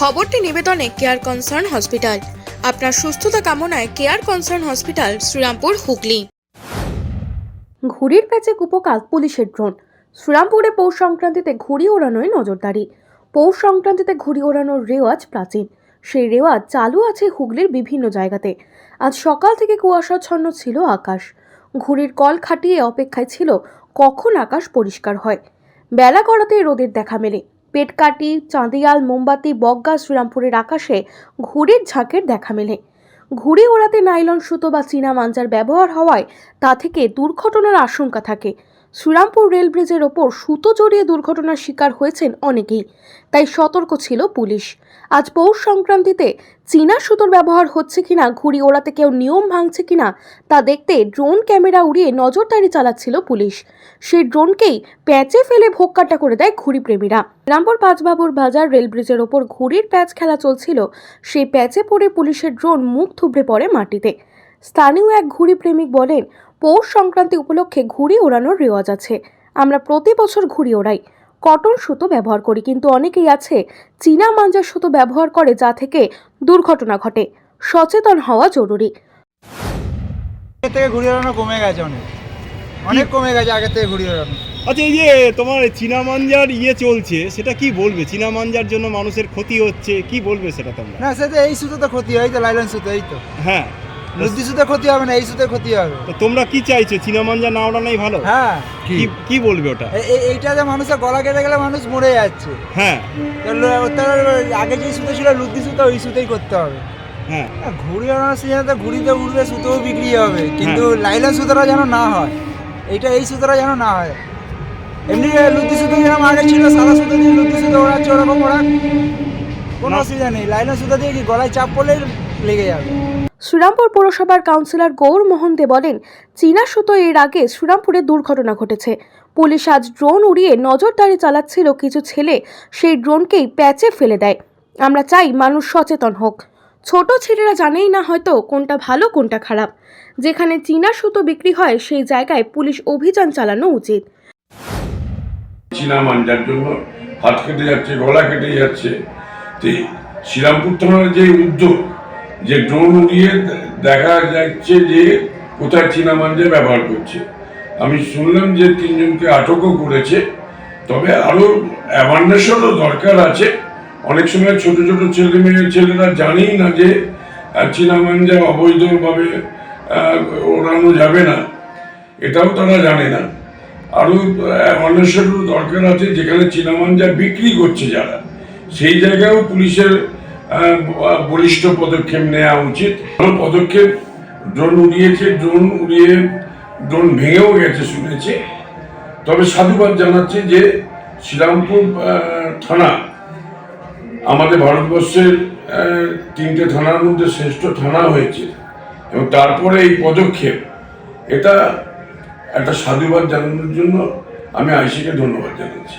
খবরটি নিবেদনে care concern hospital আপনার সুস্থতা কামনায় care concern hospital Serampore, Hooghly. ঘুড়ির প্যাচে কুপকাত পুলিশের ড্রোন। শ্রীরামপুরে পৌষ সংক্রান্তিতে ঘুড়ি ওড়ানোয় নজরদারি। পৌষ সংক্রান্তিতে ঘুড়ি ওড়ানোর রেওয়াজ প্রাচীন। সেই রেওয়াজ চালু আছে হুগলির বিভিন্ন জায়গাতে। আজ সকাল থেকে কুয়াশাচ্ছন্ন ছিল আকাশ। ঘুড়ির কল খাটিয়ে অপেক্ষায় ছিল কখন আকাশ পরিষ্কার হয়। বেলা গড়াতেই রোদের দেখা মেলে। পেটকাটি, চাঁদিয়াল, মোমবাতি বগ্গা শ্রীরামপুরের আকাশে ঘুড়ির ঝাঁকের দেখা মেলে। ঘুড়ি ওড়াতে নাইলন সুতো বা চীনা মাঞ্জার ব্যবহার হওয়ায় তা থেকে দুর্ঘটনার আশঙ্কা থাকে। শ্রীরামপুর রেল ব্রিজের ওপর সুতো জড়িয়ে দুর্ঘটনার শিকার হয়েছেন অনেকেই, তাই সতর্ক ছিল পুলিশ। আজ পৌষ সংক্রান্তিতে চীনা সুতোর ব্যবহার হচ্ছে কিনা, ঘুড়ি ওড়াতে কেউ নিয়ম ভাঙছে কিনা, তা দেখতে ড্রোন ক্যামেরা উড়িয়ে নজরদারি চালাচ্ছিল পুলিশ। সেই ড্রোনকেই প্যাচে ফেলে ভোক্কাটা করে দেয় ঘুড়ি প্রেমীরা রামপুর পাঁচবাবুর বাজার রেল ব্রিজের ওপর ঘুড়ির প্যাচ খেলা চলছিল। সেই প্যাচে পড়ে পুলিশের ড্রোন মুখ থুবড়ে পড়ে মাটিতে। স্থানীয় এক ঘুড়ি প্রেমিক বলেন পৌষ সংক্রান্তি উপলক্ষে ঘুড়ি ওড়ানোর রেওয়াজ আছে। আমরা প্রতি বছর ঘুড়ি ওড়াই। কটন সুতো ব্যবহার করি কিন্তু অনেকেই আছে চীনা মাঞ্জার সুতো ব্যবহার করে যা থেকে দুর্ঘটনা ঘটে। সচেতন হওয়া জরুরি। আগের থেকে ঘুড়ি ওড়ানো কমে গেছে অনেক। অনেক কমে গেছে আগের থেকে ঘুড়ি ওড়ানো। আচ্ছা এই যে তোমার চীনা মাঞ্জার ইয়ে চলছে সেটা কি বলবে? চীনা মাঞ্জার জন্য মানুষের ক্ষতি হচ্ছে কি বলবে সেটা তোমরা? না সে তো এই সুতো তো ক্ষতি হয় তো লাইলন সুতো এই তো। হ্যাঁ। লুদ্দি সুতো ক্ষতি হবে না এই সুতো ক্ষতি হবে। তো তোমরা কি চাইছো? চীনা মাঞ্জা না ওড়ানোই ভালো? হ্যাঁ। কি কি? বলবে ওটা? এ- এ- এইটাতে মানুষের গলা কেটে গেলে মানুষ মরে যাচ্ছে। হ্যাঁ। আগে যে সুতো ছিল লুদ্দি সুতো ওই সুতোই করতে হবে। হ্যাঁ। না, ঘুড়ি ওড়ানোর সিজনে তো ঘুড়িতে উঠবে সুতোও বিক্রি হবে। কিন্তু হ্যাঁ। লাইলন সুতোটা যেন না হয়। এইটা এই সুতোটা যেন না হয়। এমনি লুদ্দি সুতো যেরকম আগে ছিল সাদা সুতো দিয়ে লুদ্দি সুতো ওড়াচ্ছে ওরকম ওরা কোনো অসুবিধা নেই। লাইলন সুতো দিয়ে কি গলায় চাপ পড়লেই লেগে যাবে। শ্রীরামপুর পৌরসভার কাউন্সিলর গৌর মোহন দে বলেন, চীনা সুতো এর আগে শ্রীরামপুরে দুর্ঘটনা ঘটেছে। পুলিশ আজ ড্রোন উড়িয়ে নজরদারি চালাচ্ছিল কিছু ছেলে, সেই ড্রোনকেই প্যাচে ফেলে দেয়। আমরা চাই মানুষ সচেতন হোক। ছোট ছেলেরা জানেই না হয়তো কোনটা ভালো, কোনটা খারাপ। যেখানে চীনা সুতো বিক্রি হয়, সেই জায়গায় পুলিশ অভিযান চালানো উচিত। চীনা জন্য হাত কেটে যাচ্ছে, গলা কেটে যাচ্ছে। শ্রীরামপুর থানার যে উদ্যোগ যে ড্রোন উড়িয়ে দেখা যাচ্ছে যে কোথায় চীনা মাঞ্জা ব্যবহার করছে। আমি শুনলাম যে তিনজনকে আটকও করেছে, তবে আরও অ্যাওয়ারনেসেরও দরকার আছে। অনেক সময় ছোট ছোট ছেলে মেয়ে, ছেলেরা জানেই না যে চীনা মাঞ্জা অবৈধভাবে ওড়ানো যাবে না। এটাও তারা জানে না। আরও অন্বেষণেরও দরকার আছে যেখানে চীনামাঞ্জা বিক্রি করছে যারা। সেই জায়গায়ও পুলিশের বলিষ্ঠ পদক্ষেপ নেওয়া উচিত। পদক্ষেপ ড্রোন উড়িয়েছে ড্রোন উড়িয়ে ড্রোন ভেঙেও গেছে শুনেছি। তবে সাধুবাদ জানাচ্ছি যে শ্রীরামপুর থানা, আমাদের ভারতবর্ষের তিনটে থানার মধ্যে শ্রেষ্ঠ থানা হয়েছে। এবং তারপরে এই পদক্ষেপ, এটা একটা সাধুবাদ জানানোর জন্য আমি আইসিকে ধন্যবাদ জানাচ্ছি।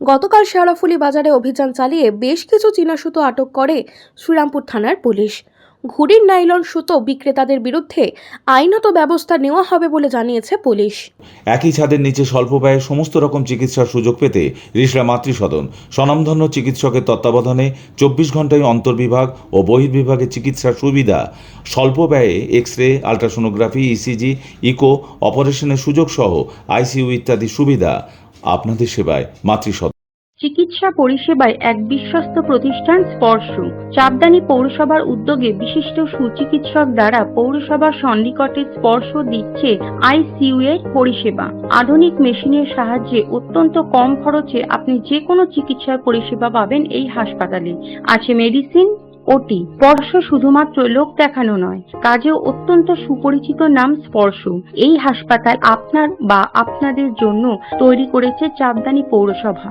গতকাল শেওড়াফুলি বাজারে অভিযান চালিয়ে বেশ কিছু চীনা সুতো আটক করে শ্রীরামপুর থানার পুলিশ। ঘুড়ির নাইলন সুতো বিক্রেতাদের বিরুদ্ধে আইনত ব্যবস্থা নেওয়া হবে বলে জানিয়েছে পুলিশ। একই ছাদের নিচে স্বল্প ব্যয়ে সমস্ত রকম চিকিৎসার সুযোগ পেতে রিসরা মাতৃসদন, স্বনামধন্য চিকিৎসকের তত্ত্বাবধানে চব্বিশ ঘন্টায় অন্তর্বিভাগ ও বহির্বিভাগে চিকিৎসার সুবিধা, স্বল্প ব্যয়ে X ray ultrasonography ECG eco, অপারেশনের সুযোগ সহ আইসিইউ ইত্যাদি সুবিধা। আপনাদের সেবায় মাতৃসদন চিকিৎসা পরিষেবায় এক বিশ্বস্ত প্রতিষ্ঠান স্পর্শ। চাপদানি পৌরসভার উদ্যোগে বিশিষ্ট সুচিকিৎসক দ্বারা পৌরসভার সন্নিকটে স্পর্শ দিচ্ছে আইসিইউ এর পরিষেবা। আধুনিক মেশিনের সাহায্যে অত্যন্ত কম খরচে আপনি যে কোনো চিকিৎসার পরিষেবা পাবেন এই হাসপাতালে। আছে মেডিসিন ওটি স্পর্শ শুধুমাত্র লোক দেখানো নয়, কাজেও অত্যন্ত সুপরিচিত নাম স্পর্শ। এই হাসপাতাল আপনার বা আপনাদের জন্য তৈরি করেছে চাপদানি পৌরসভা।